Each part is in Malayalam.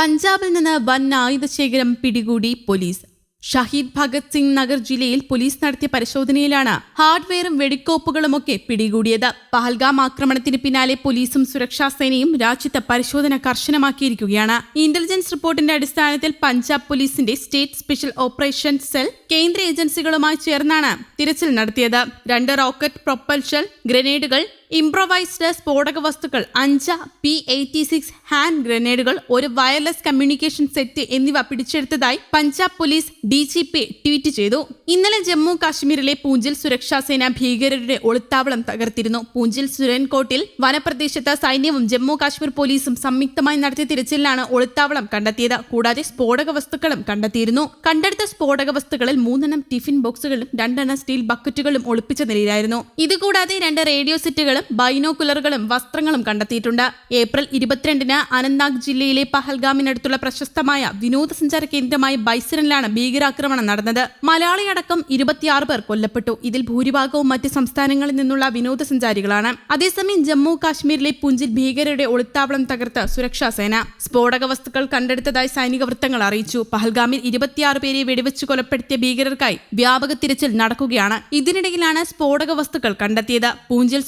പഞ്ചാബിൽ നിന്ന് വൻ ആയുധ ശേഖരം പിടികൂടി പോലീസ്. ഷഹീദ് ഭഗത് സിംഗ് നഗർ ജില്ലയിൽ പോലീസ് നടത്തിയ പരിശോധനയിലാണ് ഹാർഡ്വെയറും വെടിക്കോപ്പുകളുമൊക്കെ പിടികൂടിയത്. പഹൽഗാം ആക്രമണത്തിന് പിന്നാലെ പോലീസും സുരക്ഷാ സേനയും രാജ്യത്ത് പരിശോധന കർശനമാക്കിയിരിക്കുകയാണ്. ഇന്റലിജൻസ് റിപ്പോർട്ടിന്റെ അടിസ്ഥാനത്തിൽ പഞ്ചാബ് പോലീസിന്റെ സ്റ്റേറ്റ് സ്പെഷ്യൽ ഓപ്പറേഷൻ സെൽ കേന്ദ്ര ഏജൻസികളുമായി ചേർന്നാണ് തിരച്ചിൽ നടത്തിയത്. രണ്ട് റോക്കറ്റ് പ്രൊപ്പൽഷൽ ഗ്രനേഡുകൾ ഇംപ്രൊവൈസ്ഡ് സ്ഫോടക വസ്തുക്കൾ അഞ്ച് പി എയ്റ്റി സിക്സ് ഹാൻഡ് ഗ്രനേഡുകൾ ഒരു വയർലെസ് കമ്മ്യൂണിക്കേഷൻ സെറ്റ് എന്നിവ പിടിച്ചെടുത്തതായി Punjab police D G P tweet ചെയ്തു. ഇന്നലെ ജമ്മു കാശ്മീരിലെ പൂഞ്ചിൽ സുരക്ഷാസേന ഭീകരരുടെ ഒളിത്താവളം തകർത്തിരുന്നു. പൂഞ്ചിൽ സുരൻകോട്ടിൽ വനപ്രദേശത്ത് സൈന്യവും ജമ്മു കാശ്മീർ പോലീസും സംയുക്തമായി നടത്തിയ തിരച്ചിലാണ് ഒളിത്താവളം കണ്ടെത്തിയത്. കൂടാതെ സ്ഫോടക വസ്തുക്കളും കണ്ടെത്തിയിരുന്നു. കണ്ടെടുത്ത സ്ഫോടക വസ്തുക്കളിൽ മൂന്നെണ്ണം ടിഫിൻ ബോക്സുകളും രണ്ടെണ്ണം സ്റ്റീൽ ബക്കറ്റുകളും ഒളിപ്പിച്ച നിലയിലായിരുന്നു. ഇതുകൂടാതെ രണ്ട് റേഡിയോ സെറ്റുകളും ബൈനോക്കുലറുകളും വസ്ത്രങ്ങളും കണ്ടെത്തിയിട്ടുണ്ട്. ഏപ്രിൽ ഇരുപത്തിരണ്ടിന് അനന്ത്നാഗ് ജില്ലയിലെ പഹൽഗാമിനടുത്തുള്ള പ്രശസ്തമായ വിനോദസഞ്ചാര കേന്ദ്രമായ ബൈസിനിലാണ് ഭീകരാക്രമണം നടന്നത്. മലയാളിയടക്കം ഇരുപത്തിയാറ് പേർ കൊല്ലപ്പെട്ടു. ഇതിൽ ഭൂരിഭാഗവും മറ്റ് സംസ്ഥാനങ്ങളിൽ നിന്നുള്ള വിനോദസഞ്ചാരികളാണ്. അതേസമയം ജമ്മു കാശ്മീരിലെ പുഞ്ചിൽ ഭീകരരുടെ ഒളിത്താവളം തകർത്ത് സുരക്ഷാ സേന. സ്ഫോടക വസ്തുക്കൾ കണ്ടെടുത്തതായി സൈനിക വൃത്തങ്ങൾ അറിയിച്ചു. പഹൽഗാമിൽ ഇരുപത്തിയാറ് പേരെ വെടിവെച്ച് കൊലപ്പെടുത്തിയ ഭീകരർക്കായി വ്യാപക തിരച്ചിൽ നടക്കുകയാണ്. ഇതിനിടയിലാണ് സ്ഫോടക വസ്തുക്കൾ കണ്ടെത്തിയത്. പൂഞ്ചിൽ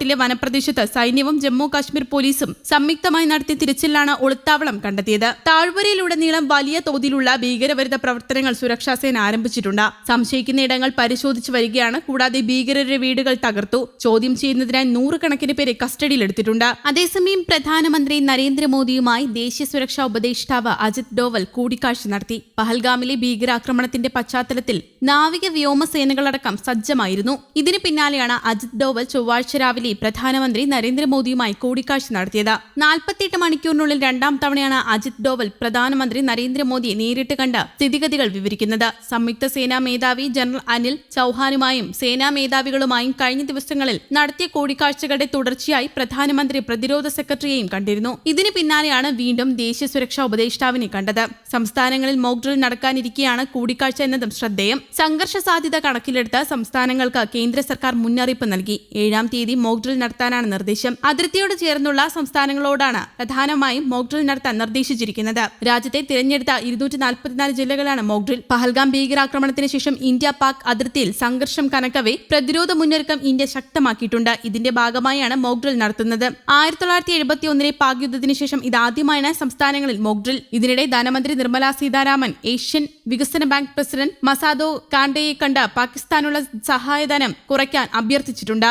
സുരൻകോട്ടിലെ വനപ്രദേശത്ത് സൈന്യവും ജമ്മു കാശ്മീർ പോലീസും സംയുക്തമായി നടത്തിയ തിരച്ചിലാണ് ഒളിത്താവളം കണ്ടെത്തിയത്. താഴ്വരയിലുടനീളം വലിയ തോതിലുള്ള ഭീകരവിരുദ്ധ പ്രവർത്തനങ്ങൾ സുരക്ഷാസേന ആരംഭിച്ചിട്ടുണ്ട്. സംശയിക്കുന്ന ഇടങ്ങൾ പരിശോധിച്ചു വരികയാണ്. കൂടാതെ ഭീകരരുടെ വീടുകൾ തകർത്തു. ചോദ്യം ചെയ്യുന്നതിനായി നൂറുകണക്കിന് പേരെ കസ്റ്റഡിയിലെടുത്തിട്ടുണ്ട്. അതേസമയം പ്രധാനമന്ത്രി നരേന്ദ്രമോദിയുമായി ദേശീയ സുരക്ഷാ ഉപദേഷ്ടാവ് അജിത് ഡോവൽ കൂടിക്കാഴ്ച നടത്തി. പഹൽഗാമിലെ ഭീകരാക്രമണത്തിന്റെ പശ്ചാത്തലത്തിൽ നാവിക വ്യോമസേനകളടക്കം സജ്ജമായിരുന്നു. ഇതിനു പിന്നാലെയാണ് അജിത് ഡോവൽ ചൊവ്വാഴ്ച രാവിലെ പ്രധാനമന്ത്രി നരേന്ദ്രമോദിയുമായി കൂടിക്കാഴ്ച നടത്തിയത്. നാൽപ്പത്തിയെട്ട് മണിക്കൂറിനുള്ളിൽ രണ്ടാം തവണയാണ് അജിത് ഡോവൽ പ്രധാനമന്ത്രി നരേന്ദ്രമോദിയെ നേരിട്ട് കണ്ട് സ്ഥിതിഗതികൾ വിവരിക്കുന്നത്. സംയുക്ത സേനാ മേധാവി ജനറൽ അനിൽ ചൌഹാനുമായും സേനാ മേധാവികളുമായും കഴിഞ്ഞ ദിവസങ്ങളിൽ നടത്തിയ കൂടിക്കാഴ്ചകളുടെ തുടർച്ചയായി പ്രധാനമന്ത്രി പ്രതിരോധ സെക്രട്ടറിയെയും കണ്ടിരുന്നു. ഇതിന് പിന്നാലെയാണ് വീണ്ടും ദേശീയ സുരക്ഷാ ഉപദേഷ്ടാവിനെ കണ്ടത്. സംസ്ഥാനങ്ങളിൽ മോക്ക് ഡ്രിൽ നടക്കാനിരിക്കെയാണ് കൂടിക്കാഴ്ച എന്നതും ശ്രദ്ധേയം. സംഘർഷ സാധ്യത കണക്കിലെടുത്ത് സംസ്ഥാനങ്ങൾക്ക് കേന്ദ്ര സർക്കാർ മുന്നറിയിപ്പ് നൽകി. ഏഴാം തീയതി മോക്ക് ഡ്രിൽ നടത്താനാണ് നിർദ്ദേശം. അതിർത്തിയോട് ചേർന്നുള്ള സംസ്ഥാനങ്ങളോടാണ് പ്രധാനമായും മോക്ഡ്രിൽ നടത്താൻ നിർദ്ദേശിച്ചിരിക്കുന്നത്. രാജ്യത്തെ തിരഞ്ഞെടുത്ത ഇരുന്നൂറ്റി നാൽപ്പത്തിനാല് ജില്ലകളാണ് മോക്ഡ്രിൽ. പഹൽഗാം ഭീകരാക്രമണത്തിന് ശേഷം ഇന്ത്യ പാക് അതിർത്തിയിൽ സംഘർഷം കനക്കവേ പ്രതിരോധ മുന്നൊരുക്കം ഇന്ത്യ ശക്തമാക്കിയിട്ടുണ്ട്. ഇതിന്റെ ഭാഗമായാണ് മോക്ഡ്രിൽ നടത്തുന്നത്. ആയിരത്തി തൊള്ളായിരത്തി എഴുപത്തി ഒന്നിലെ പാക് യുദ്ധത്തിന് ശേഷം ഇതാദ്യമായാണ് സംസ്ഥാനങ്ങളിൽ മോക്ഡ്രിൽ. ഇതിനിടെ ധനമന്ത്രി നിർമ്മല സീതാരാമൻ ഏഷ്യൻ വികസന ബാങ്ക് പ്രസിഡന്റ് മസാദോ കാണ്ടയെ കണ്ട് പാകിസ്ഥാനുള്ള സഹായധനം കുറയ്ക്കാൻ അഭ്യർത്ഥിച്ചിട്ടുണ്ട്.